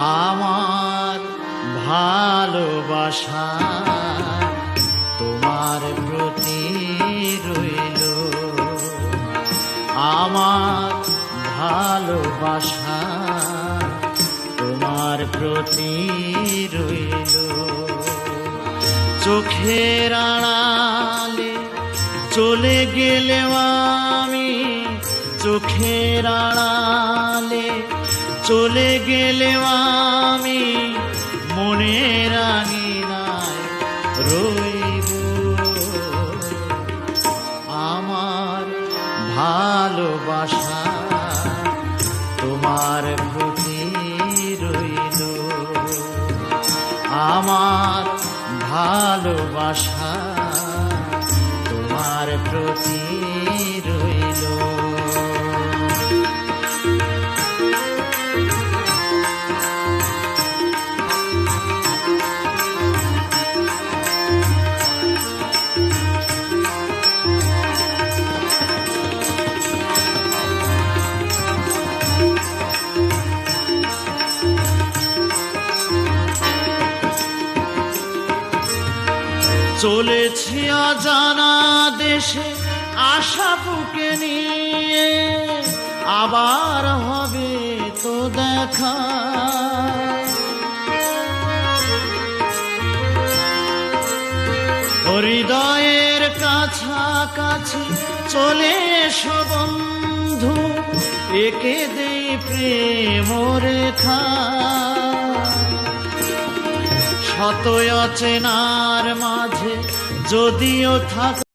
আমার ভালোবাসা তোমার প্রতি রইল। আমার ভালোবাসা তোমার প্রতি রইল। চোখের আড়ালে চলে গেলে আমি চোখের আড়ালে চলে গেলে আমি মনের আঙিনায় রইব। আমার ভালোবাসা তোমার প্রতি রইল। আমার ভালোবাসা তোমার প্রতি রইল। চলেছি অজানা দেশে আশা বুকে নিয়ে। আবার হবে তো দেখা। হৃদয়ের কাছাকাছি চলে এসো বন্ধু, একে দেই প্রেম রেখা শত অচেনার মাঝে যদিও থাক